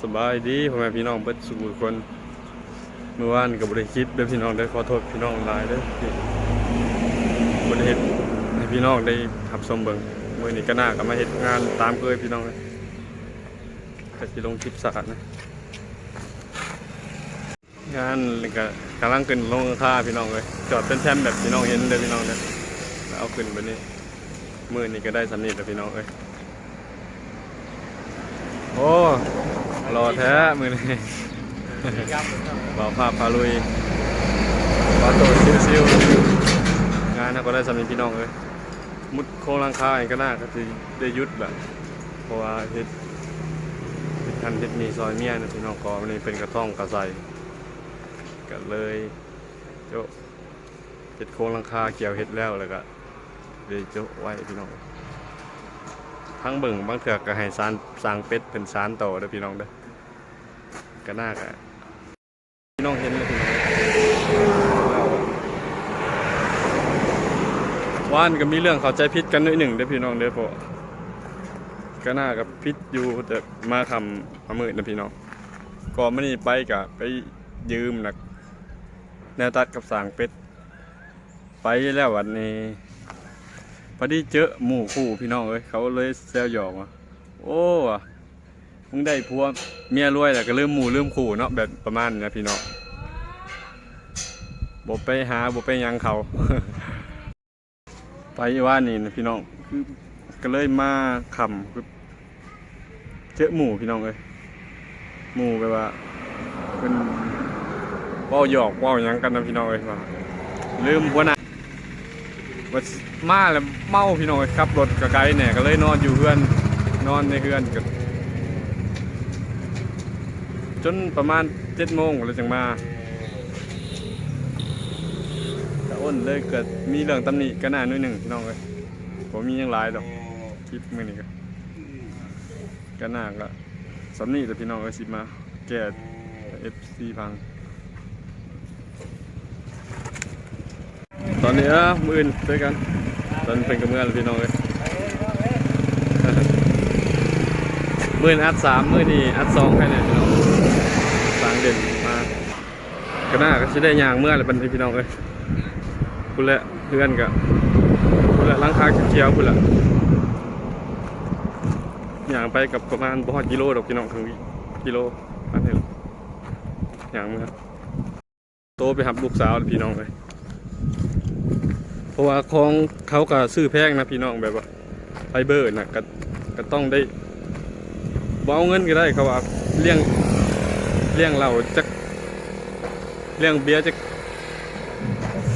สบายดีพ่อแม่พี่น้องเบิดสุขุคนเมื่อวานกับบริคิดเด้อพี่น้องได้ขอโทษพี่น้องหลายเด้บริเฮ็ดให้พี่น้องได้ขับชมเบิ่งมื้อนี้ก็น่าก็มาเฮ็ดงานตามเคยพี่น้องเลยก็สิลงคลิปสาดนะงานก็กำลังขึ้นลงราคาพี่น้องเลยจอดเป็นแชมแบบพี่น้องเห็นเด้อพี่น้องเด้อแล้วเอาขึ้นแบบนี้มื้อนี้ก็ได้สำนีแล้วพี่น้องเอ้ยโอ้ รอแท้มือนี้บ่าวภาพพาลุยบ่าวโตซิวซิวงานนะก็ได้สามีพี่น้องเลยมุดโค้งหลังคาอีกก็น่าก็จะได้หยุดแบบเพราะว่าเฮ็ดเฮ็ดทันเฮ็ดมีซอยเมียนะพี่น้องก็มันนี่เป็นกระท่องกระใสก็เลยโจะเฮ็ดโค้งหลังคาเกี่ยวเฮ็ดแล้วแล้วก็เลยโจะไว้พี่น้องทั้งเบิ่งบางเถื่อก็ให้สารสร้างเป็ดเป็นสารโตเด้อพี่น้องเด้อ ก็น่าก็พี่น้องเห็นเลยพี่น้องว่านก็มีเรื่องเข้าใจผิดกันนิดหนึ่งเด้อพี่น้องเด้อพอก็น่ากับผิดอยู่แต่มาทำมามืดนะพี่น้องก่อนมันนี่ไปกะไปยืมนักแนวตัดกับสางเป็ด ไปแล้ววันนี้พอดีเจอหมู่คู่พี่น้องเอ้ยเขาเลยแซวหยอกว่าโอ้ว่ะ มึงได้ผัวเมียรวยแล้วก็เริ่มหมู่เริ่มคู่เนาะแบบประมาณนี้นะพี่น้องบ่ไปหาบ่ไปยังเขาไปว่านี่นะพี่น้องคือก็เลยมาขำคือเจอหมู่พี่น้องเอ้ยหมู่แบบว่าเป็นว้าหยอกว้าหยังกันนะพี่น้องเอ้ยว่าลืมหัวหน้าว่ามาแล้วเมาพี่น้อยขับรถกระไกลเนี่ยก็เลยนอนอยู่เพื่อนนอนในเพื่อนก็ จนประมาณเจ็ดโมงเลยจึงมาต่อ้นเลยเกิดมีเรื่องตำหนิกันหนาหน่อยหนึ่งพี่น้องเลยผมมียังหลายดอกคลิปมือนี้ก็กันหน้าก็สำนี่แต่พี่น้องเลยสิมาแก้เอฟซีพัง ตอนนี้เออมืออื่นด้วยกัน ตอนเป็นกับเมื่อนพี่น้องเลยมืออนอัดสามมือนี่อัดสองแค่ไหนพี่น้อง เด่นมาก็น่าก็จะได้ยางเมื่อไรบันทีพี่น้องเลยคุณละเพื่อนกับคุณละล้างคาเขียวคุณละยางไปกับประมาณบ่อดกิโลดอกพี่น้องถึงกิโลอันนี้ล่ะยางเมื่อโตไปหับลูกสาวพี่น้องเลยเพราะว่าของเขาก็ซื้อแพงนะพี่น้องแบบว่าไฟเบอร์นะก็ก็ต้องได้บ่เอาเงินก็ได้เขาว่าเลี้ยง เลี้ยงเราจักเลี้ยงเบียร์จัก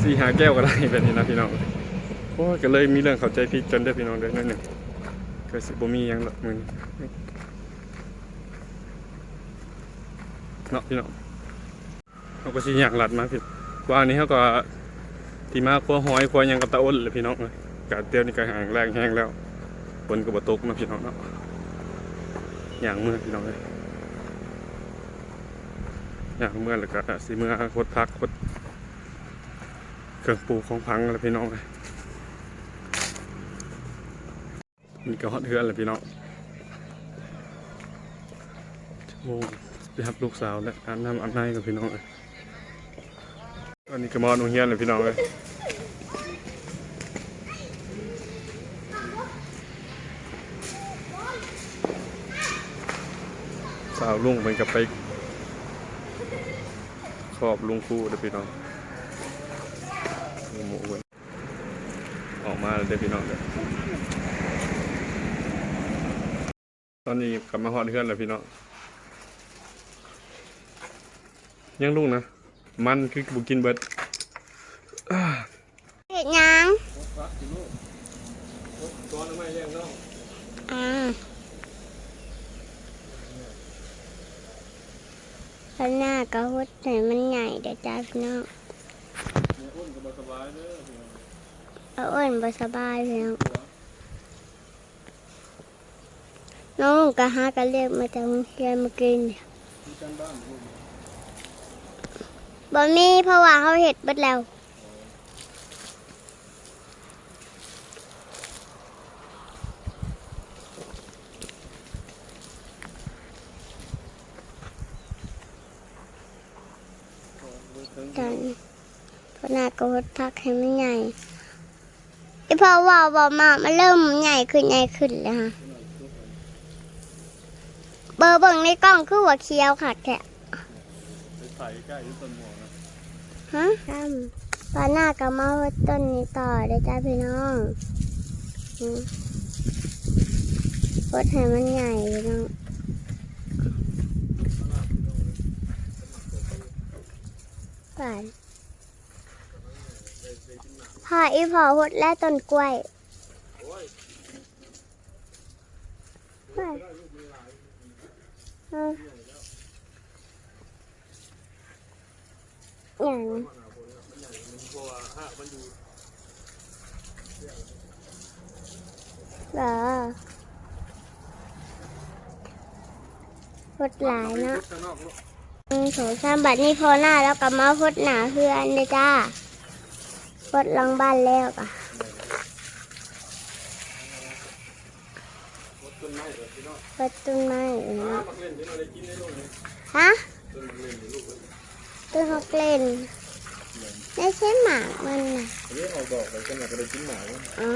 สี่หาแก้วก็ได้แบบนี้นะพี่น้องโอ้ก็เลยมีเรื่องเข้าใจผิดจนได้พี่น้องเด้นั่นหนึ่งก็สิบ่มียังหรอกมึงเนาะพี่น้องเขาก็สิอยากหลัดมาพี่ว่าอันนี้เขาก็ที่มาครัวหอยครัวยังกับตาอ้นเลยพี่น้องเลยกาเตี้ยวนี่ก็แห้งแรงแห้งแล้วฝนก็บ่ตกนะพี่น้องเนาะอย่างเมื่อพี่น้องเลย อย่างเมื่อแล้วก็สิเมื่อคดพักคดเครื่องปูของพังแล้วพี่น้องเลยมีก็ฮอดเฮือนเลยพี่น้องชั่วโมงไปหับลูกสาวและอาบน้ำอาบในกับพี่น้องเลยตอนนี้ก็มอนโรงเรียนเลยพี่น้องเลยสาวลุงเป็นกับไป อบลุงครูเด้อพี่น้องหมูเว้ยออกมาแล้วเด้อพี่น้องเด้อตอนนี้กลับมาฮอดเพื่อนแล้วพี่น้องยังลุงนะ มันคือบุกินเบิดเห็ดหยังตัวน้ำไม่ยังน้องอ่า ข้างหน้ากระหุดไหนมันใหญ่เดี๋ยวจ้าพี่น้องอ้นก็บ่สบายเด้อพี่น้องเอาอ้นบ่สบายพี่น้องน้องก็หากันเรียกมาจากโรงเรียนมากินมีการบ้านบ่มีเพราะว่าเขาเห็ดเบิดแล้ว ตอนพอหน้าก็หดพักให้มันใหญ่ไอพอว่าบอกมามันเริ่มใหญ่ขึ้นใหญ่ขึ้นแล้วฮะเบอร์เบิ่งในกล้องคือว่าเคี้ยวค่ะแกไปถ่ใกล้ต้นหมวกนะฮะทำปาหน้าก็มาวัดต้นนี้ต่อได้จ้าพี่น้องอืมวัดให้มันใหญ่พี่น้อง ป่านพออีพอหดและต้นกล้วยอย่างเหรอพุดหลายเนาะ นอกเนาะหนึ่งสองสามบัดนี้พอหน้าแล้วก็มาพดหนาเพื่อนเลยจ้าพดหลังบ้านแล้วก็รถต้นไม้แบบพี่น้องพดต้นไม้เนาะมักเล่นที่เราได้กินได้ลูกเลยฮะต้นมักเล่นอยู่ลูกเลยต้นฮอกเล่นไม่ใช่หมากมันนะอันนี้ออกดอกไปขนาดก็ได้กินหมาแล้วอ๋อ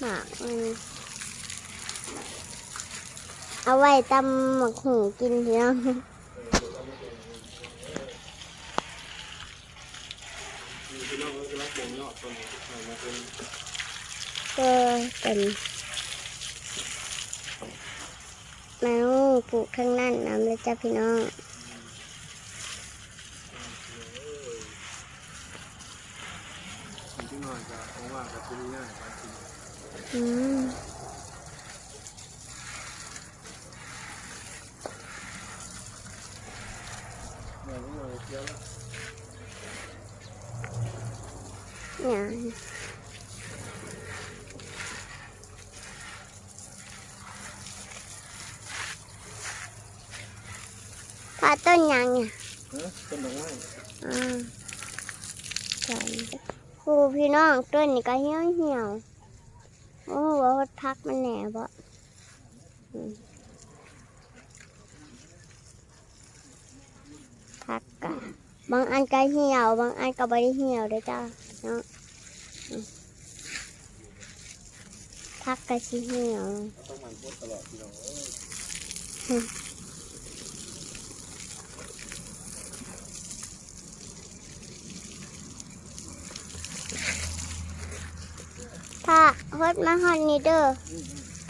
หมากมันเอาไว้ตำหมักหูกินเนาะ พี่น้องก็ รักวงยอดต้นนี้มาเป็นก็เป็นแมวปลูกข้างนั่นน้ำเลยจ้าพี่น้องที่นอนก็เพราะว่าก็คือง่ายการกินอืม เมื่อนี้เราเคี้ยวแล้ว เนี่ยพา ต้นยังเนี่ยฮะต้นดอกไม้อ่าใช่ครูพี่น้องต้นนี่ก็เหี่ยวเหี่ยวโอ้ว่าวัดพักมันแหน่บ่อืมพักกะบางอันก็เหี่ยว บางอันก็ไม่ได้เหี่ยวเด้อจ้าเนาะอืมพักก็สิเหี่ยวต้องมันพูดตลอดพี่น้อง เออถ้าฮดมาฮอดนี่เด้อ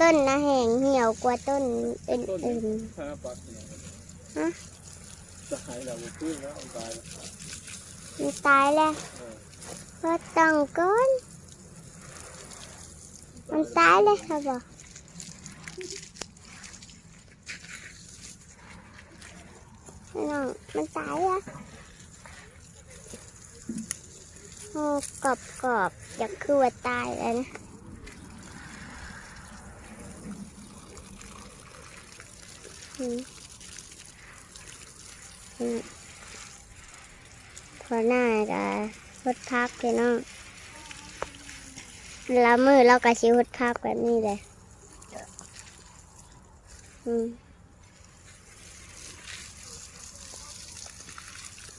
ต้นนะแห้งเหี่ยวกว่าต้นอื่ต้นนห้าปักเนี่ยฮะ จะหายแล้วมันขึ้นแล้วมันตายแล้วๆมันตายแล้วก็ต้องก้อนมันตายเลยครับบอกน้องมันตายแล้วโอ้กรอบกรอบๆอยากคือว่าตายแล้วนะอืมอืม พอหน้าจะหดพักพี่น้องแลามือเราก็ชิหดพักแบบนี้เลยอืม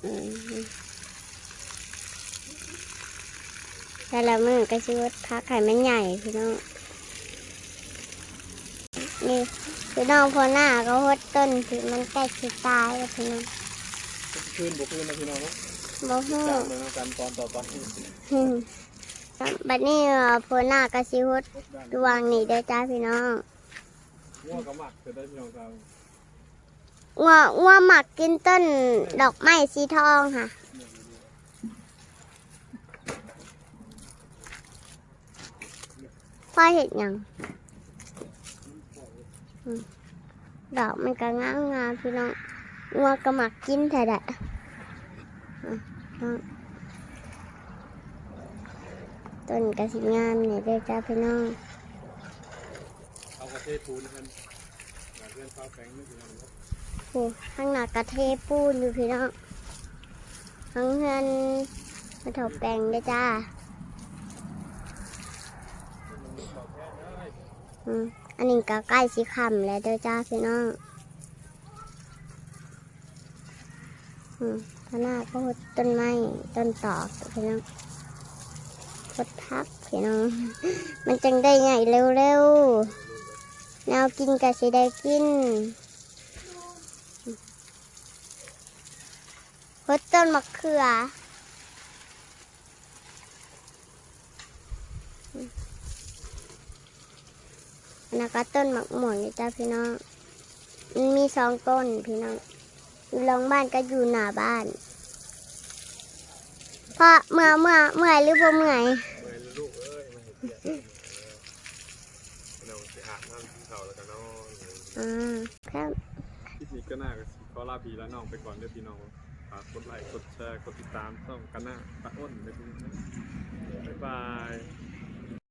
อืมแต่ละมือก็ชิหดพักไข่มันใหญ่พี่น้องนี่ พี่น้องพอหน้าก็หดต้นที่มันใกล้สิตายแล้วพี่น้องขึ้นบุกขึ้นนะพี่น้องเนาะบ่ฮู้ตามเมืองกันตอนต่อไปอืมบัดนี้เอ่อพอหน้าก็สิหดรถด้านดวงนี่เด้อจ้าพี่น้องง่วงก็หมักจะได้พี่น้องตามงัวงัวหมักกินต้นดอกไม้สีทองค่ะพ่อเห็นยังอืม ดอกมันก็งามงามๆพี่น้องงัวก็หมักกินแต่ละอืมน้องต้นกระสิงามนี่เด้อจ้าพี่น้องเอากระเทศปูนกันอยากเล่นฟ้าแปงนี่พี่น้องเนาะโอ้ข้างหน้ากระเทปูนอยู่พี่น้องข้างเฮือนมาถกแปลงด้วยจ้าอืม อันนี้ก็ใกล้สีคำแล้วเด้อจ้าพี่น้องอืมหน้าก็ต้นไม้ต้นตอกพี่น้องพดพักพี่น้อง มันจังได้ใหญ่เร็วๆแนวกินก็สิได้กินพดต้นมะเขือ นนั้นก็ต้นมะม่วงนี่จ้าพี่น้อง มันมีสองต้นพี่น้องอยู่หลังบ้านก็อยู่หน้าบ้านเพราะเมื่อเมื่อเมื่อยหรือบ่เมื่อยเมื่อยลูกเอ้ยมาเห็นเปียกพี่น้องสิอาบน้ำกินข้าวแล้วก็นอนอ่าครับพี่สีก็น่าก็สิขอลาพี่และน้องไปก่อนเด้อพี่น้องฝากกดไลค์กดแชร์กดติดตามช่องกันหน้าตะอ้นไปพี่น้องนะบ๊ายบาย